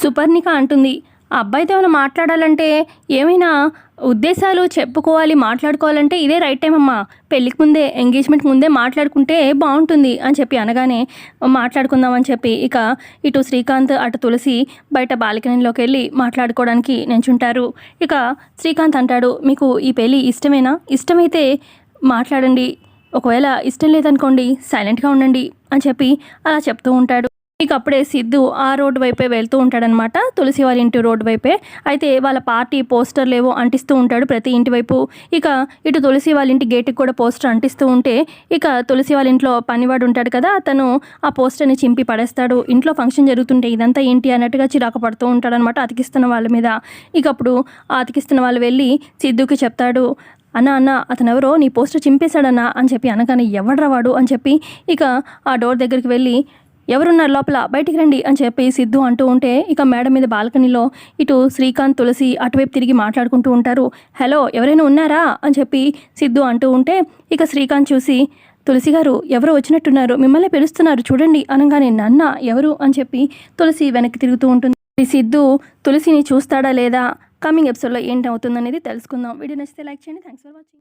సుపర్ణిక అంటుంది. ఆ అబ్బాయితో ఏమైనా మాట్లాడాలంటే ఏమైనా ఉద్దేశాలు చెప్పుకోవాలి మాట్లాడుకోవాలంటే ఇదే రైట్ టైం అమ్మా. పెళ్ళికి ముందే ఎంగేజ్మెంట్ ముందే మాట్లాడుకుంటే బాగుంటుంది అని చెప్పి అనగానే మాట్లాడుకుందాం అని చెప్పి ఇక ఇటు శ్రీకాంత్ అటు తులసి బయట బాల్కనీలోకి వెళ్ళి మాట్లాడుకోవడానికి నించుంటారు. ఇక శ్రీకాంత్ అంటాడు మీకు ఈ పెళ్ళి ఇష్టమేనా? ఇష్టమైతే మాట్లాడండి. ఒకవేళ ఇష్టం లేదనుకోండి సైలెంట్గా ఉండండి అని చెప్పి అలా చెప్తూ ఉంటాడు. ఇక అప్పుడే సిద్ధు ఆ రోడ్డు వైపే వెళ్తూ ఉంటాడనమాట తులసి వాళ్ళ ఇంటి రోడ్డు వైపే. అయితే వాళ్ళ పార్టీ పోస్టర్లు ఏవో అంటిస్తూ ఉంటాడు ప్రతి ఇంటి వైపు. ఇక ఇటు తులసి వాళ్ళ ఇంటి గేటుకి కూడా పోస్టర్ అంటిస్తూ ఉంటే ఇక తులసి వాళ్ళ ఇంట్లో పనివాడు ఉంటాడు కదా అతను ఆ పోస్టర్ని చింపి పడేస్తాడు. ఇంట్లో ఫంక్షన్ జరుగుతుంటే ఇదంతా ఏంటి అన్నట్టుగా చిరాకు పడుతూ ఉంటాడనమాట అతికిస్తున్న వాళ్ళ మీద. ఇక అప్పుడు ఆ అతికిస్తున్న వాళ్ళు వెళ్ళి సిద్ధుకి చెప్తాడు అన్న అన్న అతను ఎవరో నీ పోస్టర్ చింపేశాడన్నా? అని చెప్పి అనగానే ఎవడ్రా వాడు? అని చెప్పి ఇక ఆ డోర్ దగ్గరికి వెళ్ళి ఎవరున్నారు లోపల? బయటికి రండి అని చెప్పి సిద్ధు అంటూ ఉంటే ఇక మేడం మీద బాల్కనీలో ఇటు శ్రీకాంత్ తులసి అటువైపు తిరిగి మాట్లాడుకుంటూ ఉంటారు. హలో ఎవరైనా ఉన్నారా? అని చెప్పి సిద్ధు అంటూ ఉంటే ఇక శ్రీకాంత్ చూసి తులసి గారు ఎవరో వచ్చినట్టున్నారు. మిమ్మల్ని పిలుస్తున్నారు. చూడండి అనగానే నన్న ఎవరు? అని చెప్పి తులసి వెనక్కి తిరుగుతూ ఉంటుంది. ఈ సిద్ధు తులసిని చూస్తాడా లేదా? కమింగ్ ఎపిసోడ్లో ఏంటవుతుందనేది తెలుసుకుందాం. వీడియో నచ్చితే లైక్ చేయండి. Thanks for watching.